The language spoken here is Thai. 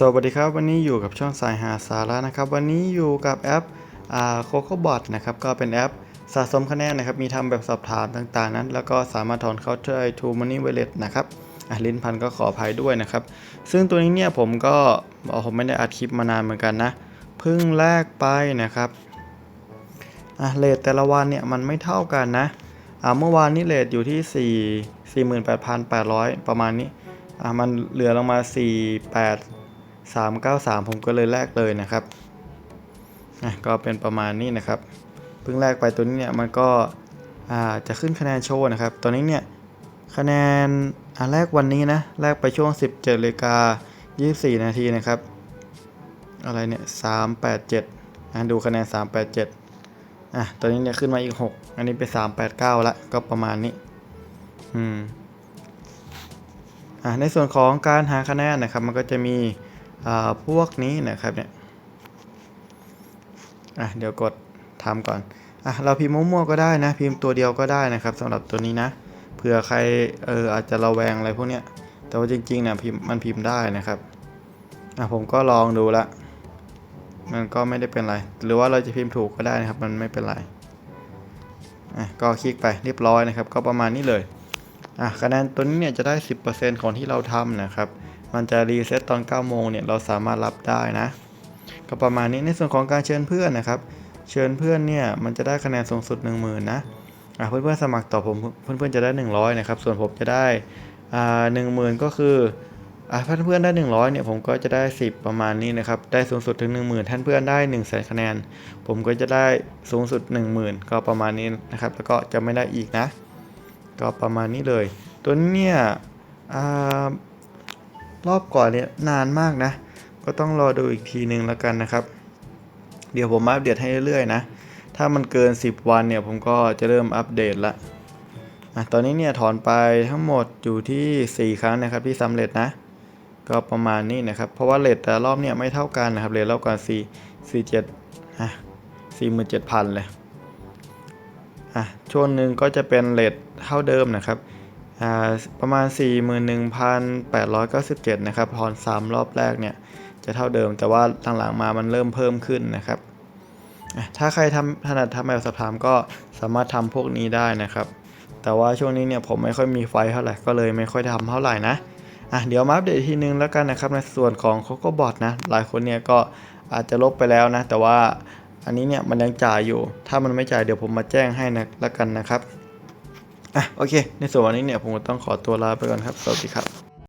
สวัสดีครับ วันนี้อยู่กับช่องสายหาสาระนะครับ วันนี้อยู่กับแอปโคโค่บอทนะครับก็เป็นแอปสะสมคะแนนนะครับ มีทำแบบสอบถามต่างๆนั้น แล้วก็สามารถถอนเข้าได้ To Money Wallet นะครับลิ้นพันก็ขออภัยด้วยนะครับ ซึ่งตัวนี้เนี่ยผมก็อ๋อผมไม่ได้อัดคลิปมานานเหมือนกันนะเพิ่งแลกไปนะครับอะเลทแต่ละวันเนี่ยมันไม่เท่ากันนะอะเมื่อวานนี้เลทอยู่ที่4 48,800 ประมาณนี้อะมันเหลือลงมา 48 393 ผมก็เลยแลกเลยนะครับอะก็เป็นประมาณนี้นะครับ เพิ่งแลกไปตัวนี้เนี่ยมันก็จะขึ้นคะแนนโชว์นะครับตัวนี้เนี่ยคะแนนอ่าแรกวันนี้นะแรกไปช่วง 17นาฬิกา24 นาทีนะครับ อะไรเนี่ย387อะดูคะแนน 387อะตัวนี้เนี่ยขึ้นมาอีก 6 อันนี้เป็น389 ละก็ประมาณนี้อืมอะในส่วนของการหาคะแนนนะครับ มันก็จะมี พวกนี้นะครับเนี่ยอะเดี๋ยวกดทำก่อนอะเราพิมพ์มั่วๆก็ได้นะ พิมพ์ตัวเดียวก็ได้นะครับสำหรับตัวนี้นะเผื่อใครเอออาจจะระแวงอะไรพวกเนี้ยแต่ว่าจริงๆเนี่ยพิมพ์มันพิมพ์ได้นะครับอะผมก็ลองดูละมันก็ไม่ได้เป็นไร หรือว่าเราจะพิมพ์ถูกก็ได้นะครับ มันไม่เป็นไรอะก็คลิกไปเรียบร้อยนะครับ ก็ประมาณนี้เลยอะคะแนนตัวนี้เนี่ยจะได้ 10%ของที่เราทำนะครับ มันจะรีเซ็ตตอน9โมงเนี่ยเราสามารถรับได้นะ ก็ประมาณนี้ในส่วนของการเชิญเพื่อนนะครับ เชิญเพื่อนเนี่ยมันจะได้คะแนนสูงสุด 10,000นะอะเพื่อนๆสมัครต่อผมเพื่อนๆจะได้ 100นะครับส่วนผมจะได้อ่า10,000ก็คืออะถ้าเพื่อนได้ 100เนี่ยผมก็จะได้ 10 ประมาณนี้นะครับได้สูงสุดถึง 10,000ท่านเพื่อนได้ 1 0 0 0 0คะแนน ผมก็จะได้สูงสุด 10,000 ก็ประมาณนี้นะครับแล้วก็จะไม่ได้อีกนะ ก็ประมาณนี้เลย ตัวนี้เนี่ยอา รอบก่อนเนี่ยนานมากนะ ก็ต้องรอดูอีกทีหนึ่งแล้วกันนะครับ เดี๋ยวผมอัปเดตให้เรื่อยๆนะ ถ้ามันเกิน 10 วันเนี่ยผมก็จะเริ่มอัปเดตละอะตอนนี้เนี่ยถอนไปทั้งหมดอยู่ที่ 4 ครั้งนะครับที่สำเร็จนะ ก็ประมาณนี้นะครับ เพราะว่าเลทแต่รอบเนี่ยไม่เท่ากันนะครับเลทรอบก่อน4 4 7อะ47,000 เลยอะช่วงหนึ่งก็จะเป็นเลทเท่าเดิมนะครับ ประมาณ 41,897 นะครับพร3รอบแรกเนี่ยจะเท่าเดิมแต่ว่าหลังๆมามันเริ่มเพิ่มขึ้นนะครับ ถ้าใครทำถนัดทำแบบสอบถามก็สามารถทำพวกนี้ได้นะครับ แต่ว่าช่วงนี้เนี่ยผมไม่ค่อยมีไฟเท่าไหร่ก็เลยไม่ค่อยทำเท่าไหร่นะอะเดี๋ยวมาอัปเดตอีกทีนึงแล้วกันนะครับในส่วนของ Coco Bot นะหลายคนเนี่ยก็อาจจะลบไปแล้วนะ แต่ว่าอันนี้เนี่ยมันยังจ่ายอยู่ ถ้ามันไม่จ่ายเดี๋ยวผมมาแจ้งให้นะแล้วกันนะครับ อะโอเค ในส่วนวันนี้เนี่ยผมก็ต้องขอตัวลาไปก่อนครับ สวัสดีครับ